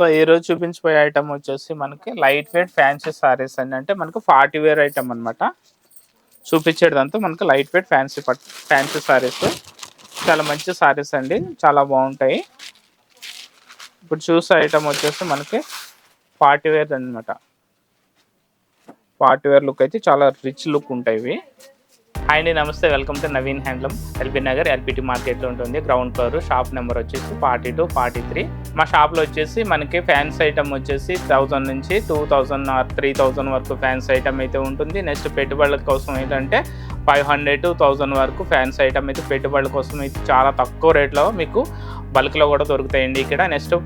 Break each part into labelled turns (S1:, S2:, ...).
S1: So ఈ రోజు చూపించిపోయే item వచ్చేసి మనకి లైట్ వెయిట్ ఫ్యాన్సీ సారీస్ అండి. అంటే మనకు ఫార్టీ వేర్ ఐటమ్ అనమాట చూపించేదంతా మనకి లైట్ వెయిట్ ఫ్యాన్సీ పట్ ఫ్యాన్సీ సారీస్ చాలా మంచి సారీస్ అండి. చాలా బాగుంటాయి. ఇప్పుడు చూసే ఐటమ్ వచ్చేసి మనకి పార్టీ వేర్ అనమాట పార్టీ వేర్ లుక్ అయితే చాలా రిచ్ లుక్ ఉంటాయి ఇవి. అండి నమస్తే. Welcome to Naveen handloom LB Nagar LBT మార్కెట్లో ఉంటుంది. గ్రౌండ్ ఫ్లోర్ షాప్ నెంబర్ వచ్చేసి ఫార్టీ టూ ఫార్టీ త్రీ మా షాప్లో వచ్చేసి మనకి ఫ్యాన్స్ ఐటమ్ వచ్చేసి థౌజండ్ నుంచి two thousand or three thousand వరకు ఫ్యాన్స్ ఐటమ్ అయితే ఉంటుంది. నెక్స్ట్ పెట్టుబడుల కోసం ఏంటంటే ఫైవ్ హండ్రెడ్ టు థౌజండ్ వరకు ఫ్యాన్స్ ఐటమ్ అయితే పెట్టుబడుల కోసం అయితే చాలా తక్కువ రేట్లో మీకు బల్క్లో కూడా దొరుకుతాయండి ఇక్కడ. నెక్స్ట్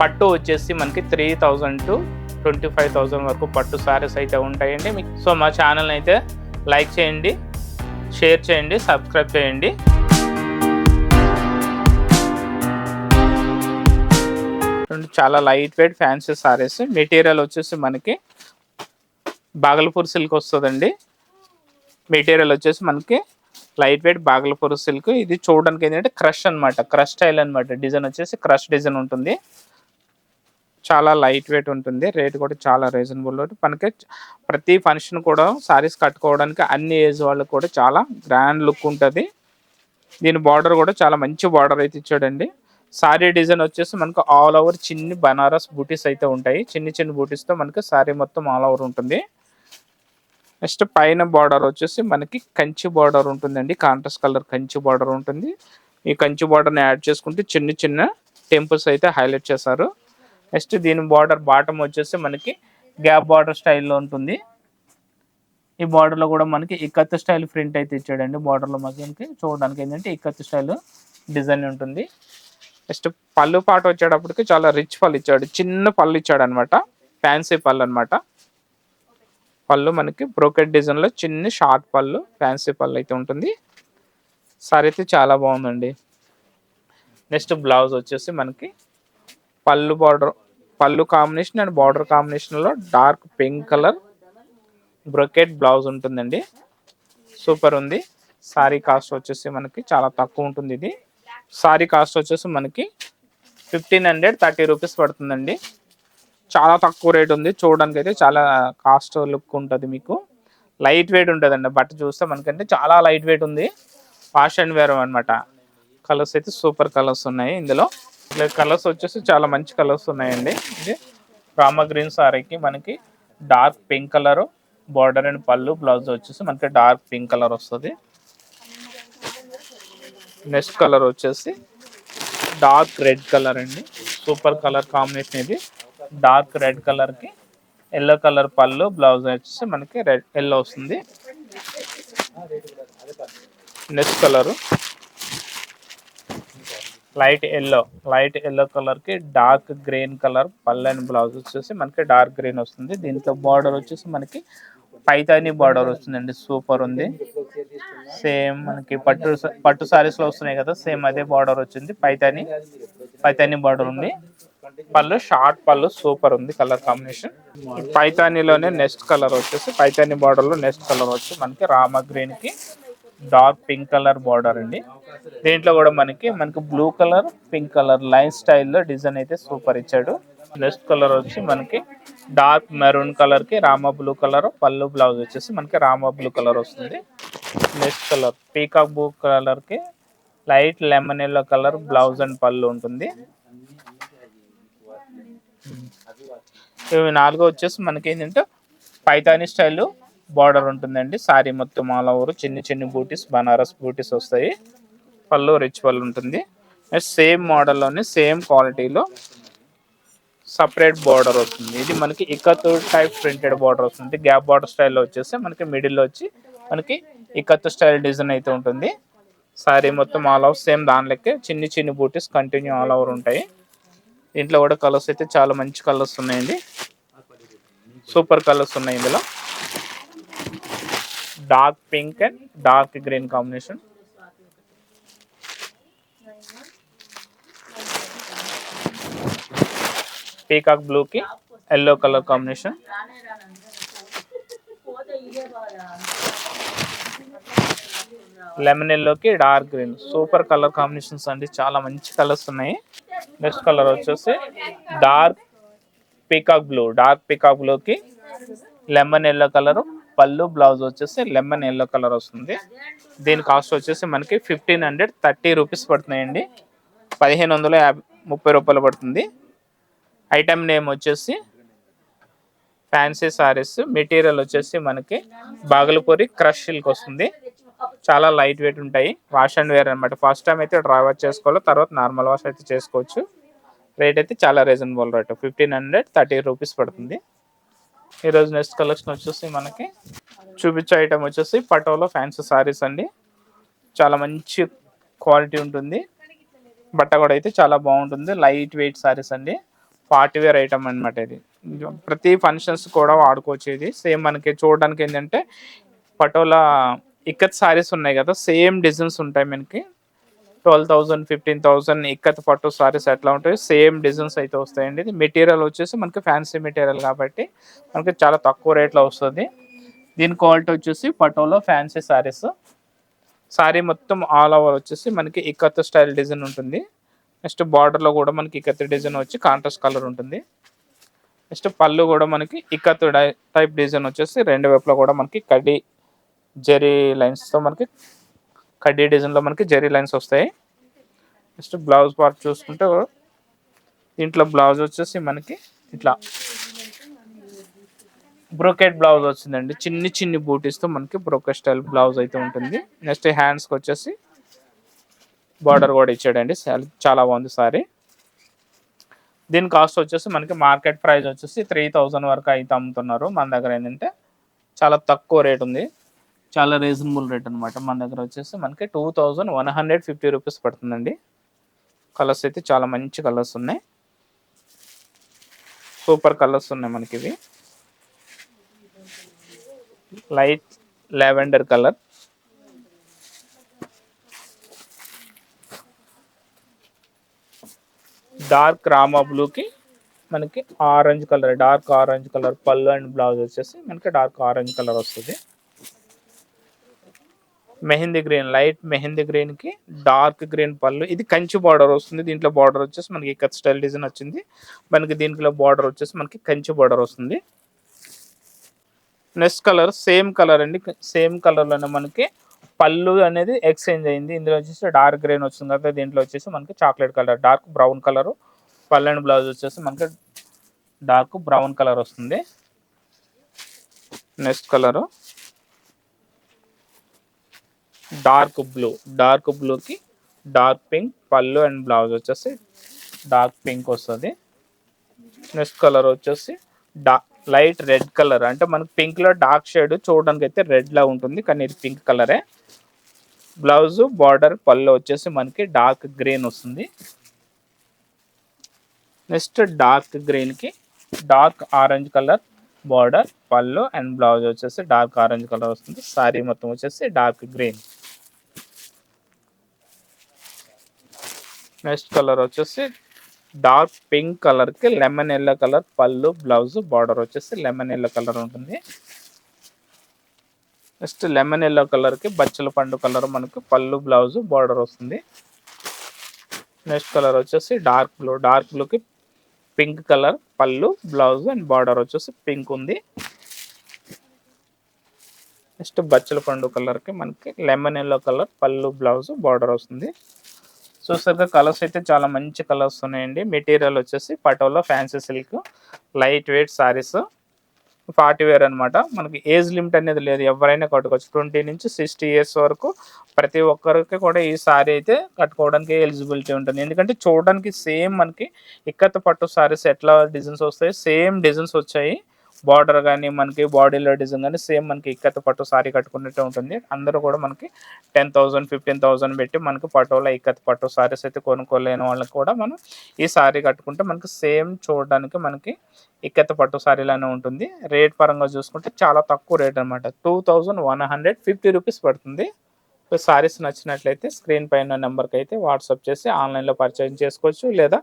S1: పట్టు వచ్చేసి మనకి three thousand to twenty five thousand వరకు పట్టు సారీస్ అయితే ఉంటాయండి. మీకు సో మా ఛానల్ అయితే లైక్ చేయండి షేర్ చేయండి సబ్స్క్రైబ్ చేయండి. చూడండి, చాలా light weight fancy saris material వచ్చేసి మనకి బాగల్పూర్ సిల్క్ వస్తుందండి. మెటీరియల్ వచ్చేసి మనకి లైట్ వెయిట్ బాగల్పూర్ సిల్క్ ఇది చూడడానికి ఏంటంటే క్రష్ అనమాట క్రష్ స్టైల్ అనమాట డిజైన్ వచ్చేసి క్రష్ డిజైన్ ఉంటుంది. చాలా లైట్ వెయిట్ ఉంటుంది. రేట్ కూడా చాలా రీజనబుల్ మనకి ప్రతి ఫంక్షన్ కూడా సారీస్ కట్టుకోవడానికి అన్ని ఏజ్ వాళ్ళకి కూడా చాలా గ్రాండ్ లుక్ ఉంటుంది. దీని బార్డర్ కూడా చాలా మంచి బార్డర్ అయితే ఇచ్చాడండి. సారీ డిజైన్ వచ్చేసి మనకు ఆల్ ఓవర్ చిన్ని బనారస్ బూటీస్ అయితే ఉంటాయి. చిన్ని చిన్ని బూటీస్తో మనకి సారీ మొత్తం ఆల్ ఓవర్ ఉంటుంది. నెక్స్ట్ పైన బార్డర్ వచ్చేసి మనకి కంచి బార్డర్ ఉంటుందండి. కాంట్రాస్ట్ కలర్ కంచి బార్డర్ ఉంటుంది. ఈ కంచి బార్డర్ని యాడ్ చేసుకుంటే చిన్న చిన్న టెంపుల్స్ అయితే హైలైట్ చేశారు. నెక్స్ట్ దీని బార్డర్ బాటమ్ వచ్చేసి మనకి గ్యాప్ బార్డర్ స్టైల్లో ఉంటుంది. ఈ బార్డర్లో కూడా మనకి ఇక్కత్ స్టైల్ ప్రింట్ అయితే ఇచ్చాడండి. బార్డర్లో మనకి చూడడానికి ఏంటంటే ఇక్కత్ స్టైల్ డిజైన్ ఉంటుంది. నెక్స్ట్ పళ్ళు పాట వచ్చేటప్పటికి చాలా రిచ్ పళ్ళు ఇచ్చాడు. చిన్న పళ్ళు ఇచ్చాడు అనమాట ఫ్యాన్సీ పళ్ళు అనమాట పళ్ళు మనకి బ్రోకెట్ డిజైన్లో చిన్న షార్ట్ పళ్ళు ఫ్యాన్సీ పళ్ళు అయితే ఉంటుంది. సారీ అయితే చాలా బాగుందండి. నెక్స్ట్ బ్లౌజ్ వచ్చేసి మనకి పళ్ళు బార్డర్ పళ్ళు కాంబినేషన్ అండ్ బార్డర్ కాంబినేషన్లో dark pink colour brocade blouse ఉంటుందండి. సూపర్ ఉంది. సారీ కాస్ట్ వచ్చేసి మనకి చాలా తక్కువ ఉంటుంది ఇది సారీ కాస్ట్ వచ్చేసి మనకి ఫిఫ్టీన్ హండ్రెడ్ థర్టీ రూపీస్ పడుతుందండి. చాలా తక్కువ రేట్ ఉంది. చూడడానికి అయితే చాలా కాస్ట్ లుక్ ఉంటుంది మీకు. లైట్ వెయిట్ ఉంటుందండి. బట్ట చూస్తే మనకంటే చాలా లైట్ వెయిట్ ఉంది. వాష్ అండ్ వేర్ అనమాట కలర్స్ అయితే సూపర్ కలర్స్ ఉన్నాయి ఇందులో. కలర్స్ వచ్చేసి చాలా మంచి కలర్స్ ఉన్నాయండి. ఇది రామ గ్రీన్ సారీకి మనకి dark pink colour border and పళ్ళు బ్లౌజ్ వచ్చేసి మనకి డార్క్ పింక్ కలర్ వస్తుంది. నెక్స్ట్ కలర్ వచ్చేసి డార్క్ రెడ్ కలర్ అండి. సూపర్ కలర్ కాంబినేషన్ ఇది. డార్క్ రెడ్ కలర్కి ఎల్లో కలర్ పళ్ళు బ్లౌజ్ వచ్చేసి మనకి రెడ్ ఎల్లో వస్తుంది. Next colour light yellow. Light yellow కలర్కి డార్క్ గ్రీన్ కలర్ పళ్ళు అండ్ బ్లౌజ్ వచ్చేసి మనకి డార్క్ గ్రీన్ వస్తుంది. దీంట్లో బార్డర్ వచ్చేసి మనకి పైతాని బార్డర్ వస్తుందండి సూపర్ ఉంది. సేమ్ మనకి పట్టు పట్టు సారీస్లో వస్తున్నాయి కదా సేమ్ అదే బార్డర్ వచ్చింది పైతాని పైతాని బార్డర్ ఉంది. పళ్ళు షార్ట్ పళ్ళు సూపర్ ఉంది కలర్ కాంబినేషన్ పైతానిలోనే నెక్స్ట్ కలర్ వచ్చేసి పైతాని బార్డర్లో నెక్స్ట్ కలర్ వచ్చి మనకి రామ గ్రీన్కి డార్క్ పింక్ కలర్ బార్డర్ అండి. దీంట్లో కూడా మనకి మనకి blue colour pink colour line స్టైల్లో డిజైన్ అయితే సూపర్ ఇచ్చాడు. నెక్స్ట్ కలర్ వచ్చి మనకి డార్క్ మెరూన్ కలర్కి రామ బ్లూ కలర్ పళ్ళు బ్లౌజ్ వచ్చేసి మనకి రామ బ్లూ కలర్ వస్తుంది. నెక్స్ట్ కలర్ పీకాక్ బ్లూ కలర్కి light lemon yellow colour blouse and పళ్ళు ఉంటుంది. ఇవి నాలుగో వచ్చేసి మనకి ఏంటంటే పైతాని స్టైల్ బార్డర్ ఉంటుందండి. సారీ మొత్తం ఆల్ ఓవర్ చిన్ని చిన్ని బూటీస్ బనారస్ బూటీస్ వస్తాయి. పళ్ళు రిచ్ పళ్ళు ఉంటుంది. సేమ్ మోడల్లోనే సేమ్ క్వాలిటీలో సపరేట్ బార్డర్ వస్తుంది. ఇది మనకి ఇకత్ టైప్ ప్రింటెడ్ బార్డర్ వస్తుంది. గ్యాప్ బార్డర్ స్టైల్లో వచ్చేసి మనకి మిడిల్లో వచ్చి మనకి ఇకత్ స్టైల్ డిజైన్ అయితే ఉంటుంది. సారీ మొత్తం ఆల్ ఓవర్ సేమ్ దానిలోకి చిన్ని చిన్ని బూటీస్ కంటిన్యూ ఆల్ ఓవర్ ఉంటాయి. దీంట్లో కూడా కలర్స్ అయితే చాలా మంచి కలర్స్ ఉన్నాయండి. సూపర్ కలర్స్ ఉన్నాయి ఇందులో. Dark pink and dark green combination. Peacock బ్లూకి ఎల్లో కలర్ కాంబినేషన్. లెమన్ ఎల్లోకి dark green. Super colour combinations అండి. చాలా మంచి కలర్స్ ఉన్నాయి. నెక్స్ట్ కలర్ వచ్చేసి dark peacock blue. Dark peacock బ్లూకి లెమన్ ఎల్లో కలరు. పళ్ళు బ్లౌజ్ వచ్చేసి లెమన్ ఎల్లో కలర్ వస్తుంది. దీని కాస్ట్ వచ్చేసి మనకి ఫిఫ్టీన్ హండ్రెడ్ థర్టీ రూపీస్ పడుతున్నాయండి. పదిహేను వందల యాభై ముప్పై రూపాయలు పడుతుంది. ఐటమ్ నేమ్ వచ్చేసి ఫ్యాన్సీ సారీస్ మెటీరియల్ వచ్చేసి మనకి బాగలపూరి క్రష్ సిల్క్ వస్తుంది. చాలా లైట్ వెయిట్ ఉంటాయి. వాష్ అండ్ వేర్ అనమాట ఫస్ట్ టైం అయితే డ్రై వాష్ చేసుకోవాలి. తర్వాత నార్మల్ వాష్ అయితే చేసుకోవచ్చు. రేట్ అయితే చాలా reasonable rate. Fifteen hundred thirty rupees పడుతుంది. ఈరోజు నెక్స్ట్ కలెక్షన్ వచ్చేసి మనకి చూపించే ఐటమ్ వచ్చేసి పటోలో ఫ్యాన్సీ సారీస్ అండి. చాలా మంచి క్వాలిటీ ఉంటుంది. బట్ట కూడా అయితే చాలా బాగుంటుంది. లైట్ వెయిట్ సారీస్ అండి. పార్టీ వేర్ ఐటమ్ అనమాట ఇది. ప్రతి ఫంక్షన్స్ కూడా వాడుకోవచ్చు ఇది సేమ్ మనకి చూడడానికి ఏంటంటే పటోలా ఇక్కత్ సారీస్ ఉన్నాయి కదా సేమ్ డిజైన్స్ ఉంటాయి మనకి. Twelve thousand fifteen thousand ikat పట్టు సారీస్ ఎట్లా ఉంటాయి సేమ్ డిజైన్స్ అయితే వస్తాయండి. ఇది మెటీరియల్ వచ్చేసి మనకి ఫ్యాన్సీ మెటీరియల్ కాబట్టి మనకి చాలా తక్కువ రేట్లో వస్తుంది. దీని క్వాలిటీ వచ్చేసి పటోలో ఫ్యాన్సీ సారీస్. సారీ మొత్తం ఆల్ ఓవర్ వచ్చేసి మనకి ఇక్కత్ స్టైల్ డిజైన్ ఉంటుంది. నెక్స్ట్ బార్డర్లో కూడా మనకి ఇక్కత్ డిజైన్ వచ్చి కాంట్రాస్ట్ కలర్ ఉంటుంది. నెక్స్ట్ పళ్ళు కూడా మనకి ఇక్కత్ టైప్ డిజైన్ వచ్చేసి రెండు వైపులో కూడా మనకి కడ్డీ జరీ లైన్స్తో మనకి కడ్డీ డిజైన్లో మనకి జరీ లైన్స్ వస్తాయి. నెక్స్ట్ బ్లౌజ్ పార్ట్ చూసుకుంటే దీంట్లో బ్లౌజ్ వచ్చేసి మనకి ఇట్లా బ్రోకెట్ బ్లౌజ్ వచ్చిందండి. చిన్ని చిన్ని బూటీస్తో మనకి బ్రోకెట్ స్టైల్ బ్లౌజ్ అయితే ఉంటుంది. నెక్స్ట్ హ్యాండ్స్కి వచ్చేసి బార్డర్ కూడా ఇచ్చాడండి. చాలా- చాలా బాగుంది సారీ. దీని కాస్ట్ వచ్చేసి మనకి మార్కెట్ ప్రైస్ వచ్చేసి త్రీ థౌజండ్ వరకు అయితే అమ్ముతున్నారు. మన దగ్గర ఏంటంటే చాలా తక్కువ రేట్ ఉంది. చాలా రీజనబుల్ రేట్ అనమాట మన దగ్గర వచ్చేసి మనకి two thousand one hundred fifty rupees పడుతుందండి. కలర్స్ అయితే చాలా మంచి కలర్స్ ఉన్నాయి. సూపర్ కలర్స్ ఉన్నాయి మనకి ఇవి. Light lavender colour dark Rama బ్లూకి మనకి orange colour dark orange colour పళ్ళు అండ్ బ్లౌజ్ వచ్చేసి మనకి డార్క్ ఆరెంజ్ కలర్ వస్తుంది. మెహందీ గ్రీన్ లైట్ మెహందీ గ్రీన్కి డార్క్ గ్రీన్ పళ్ళు. ఇది కంచి బార్డర్ వస్తుంది. దీంట్లో బార్డర్ వచ్చేసి మనకి కట్ స్టైల్ డిజైన్ వచ్చింది. మనకి దీంట్లో బార్డర్ వచ్చేసి మనకి కంచి బార్డర్ వస్తుంది. నెక్స్ట్ కలర్ సేమ్ కలర్ అండి. సేమ్ కలర్లోనే మనకి పళ్ళు అనేది ఎక్స్చేంజ్ అయింది. ఇందులో వచ్చేసి డార్క్ గ్రీన్ వచ్చింది కదా దీంట్లో వచ్చేసి మనకి chocolate colour dark brown colour. పళ్ళు అండ్ బ్లౌజ్ వచ్చేసి మనకి డార్క్ బ్రౌన్ కలర్ వస్తుంది. Next colour. Dark blue dark బ్లూకి డార్క్ పింక్ పళ్ళు అండ్ బ్లౌజ్ వచ్చేసి డార్క్ పింక్ వస్తుంది. నెక్స్ట్ కలర్ వచ్చేసి డా లైట్ రెడ్ కలర్. అంటే మనకి పింక్లో డార్క్ షేడ్ చూడడానికి అయితే రెడ్లా ఉంటుంది. కానీ ఇది పింక్ కలరే. బ్లౌజ్ బార్డర్ పళ్ళు వచ్చేసి మనకి డార్క్ గ్రీన్ వస్తుంది. నెక్స్ట్ డార్క్ గ్రీన్కి డార్క్ ఆరెంజ్ కలర్ బార్డర్ పళ్ళు అండ్ బ్లౌజ్ వచ్చేసి డార్క్ ఆరెంజ్ కలర్ వస్తుంది. సారీ మొత్తం వచ్చేసి డార్క్ గ్రీన్. నెక్స్ట్ కలర్ వచ్చేసి డార్క్ పింక్ కలర్కి లెమన్ ఎల్లో కలర్ పళ్ళు బ్లౌజ్ బార్డర్ వచ్చేసి లెమన్ ఎల్లో కలర్ ఉంటుంది. నెక్స్ట్ లెమన్ ఎల్లో కలర్కి బచ్చల పండు కలర్ మనకు పళ్ళు బ్లౌజ్ బార్డర్ వస్తుంది. నెక్స్ట్ కలర్ వచ్చేసి డార్క్ బ్లూ. డార్క్ బ్లూకి పింక్ కలర్ పళ్ళు బ్లౌజ్ అండ్ బార్డర్ వచ్చేసి పింక్ ఉంది. నెక్స్ట్ బచ్చల పండు కలర్కి మనకి లెమన్ ఎల్లో కలర్ పళ్ళు బ్లౌజ్ బార్డర్ వస్తుంది. చూసారుగా కలర్స్ అయితే చాలా మంచి కలర్స్ ఉన్నాయండి. మెటీరియల్ వచ్చేసి Patola fancy silk light weight saris party wear అనమాట మనకి ఏజ్ లిమిట్ అనేది లేదు. ఎవరైనా కట్టుకోవచ్చు. ట్వంటీ నుంచి సిక్స్టీ ఇయర్స్ వరకు ప్రతి ఒక్కరికి కూడా ఈ సారీ అయితే కట్టుకోవడానికి ఎలిజిబిలిటీ ఉంటుంది. ఎందుకంటే చూడడానికి సేమ్ మనకి ఇక్కత పట్టు సారీస్ ఎట్లా డిజైన్స్ వస్తాయి సేమ్ డిజైన్స్ వచ్చాయి. బార్డర్ కానీ మనకి బాడీలో డిజైన్ కానీ సేమ్ మనకి ఇక్కత పట్టు సారీ కట్టుకున్నట్టే ఉంటుంది. అందరూ కూడా మనకి టెన్ థౌసండ్ ఫిఫ్టీన్ థౌసండ్ పెట్టి మనకి పటోలో ఇక్కత పట్టు సారీస్ అయితే కొనుక్కోలేని వాళ్ళకి కూడా మనం ఈ సారీ కట్టుకుంటే మనకి సేమ్ చూడడానికి మనకి ఇక్కత పట్టు సారీలానే ఉంటుంది. రేట్ పరంగా చూసుకుంటే చాలా తక్కువ రేట్ అనమాట two thousand one hundred fifty rupees పడుతుంది. సారీస్ నచ్చినట్లయితే స్క్రీన్ పైన నెంబర్కి అయితే వాట్సాప్ చేసి ఆన్లైన్లో పర్చేజ్ చేసుకోవచ్చు. లేదా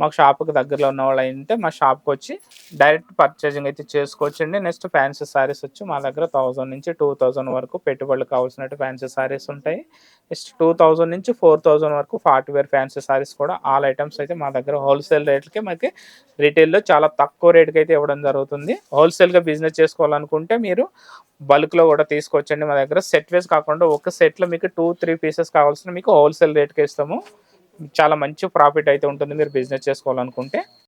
S1: మాకు షాప్కి దగ్గరలో ఉన్న వాళ్ళు అయితే మా షాప్కి వచ్చి డైరెక్ట్ పర్చేజింగ్ అయితే చేసుకోవచ్చు అండి నెక్స్ట్ ఫ్యాన్సీ సారీస్ వచ్చి మా దగ్గర థౌజండ్ నుంచి టూ థౌజండ్ వరకు పెట్టుబడులు కావాల్సినట్టు ఫ్యాన్సీ సారీస్ ఉంటాయి. నెక్స్ట్ టూ థౌజండ్ నుంచి ఫోర్ థౌజండ్ వరకు ఫార్టీ వేర్ ఫ్యాన్సీ సారీస్ కూడా ఆల్ ఐటమ్స్ అయితే మా దగ్గర హోల్సేల్ రేట్లకి మనకి రీటైల్లో చాలా తక్కువ రేట్కి అయితే ఇవ్వడం జరుగుతుంది. హోల్సేల్గా బిజినెస్ చేసుకోవాలనుకుంటే మీరు బల్క్లో కూడా తీసుకొచ్చండి మా దగ్గర. సెట్ వేస్ కాకుండా ఒక సెట్లో మీకు టూ త్రీ పీసెస్ కావాల్సిన మీకు హోల్సేల్ రేట్కి ఇస్తాము. చాలా మంచి ప్రాఫిట్ అయితే ఉంటుంది మీరు బిజినెస్ చేసుకోవాలనుకుంటే.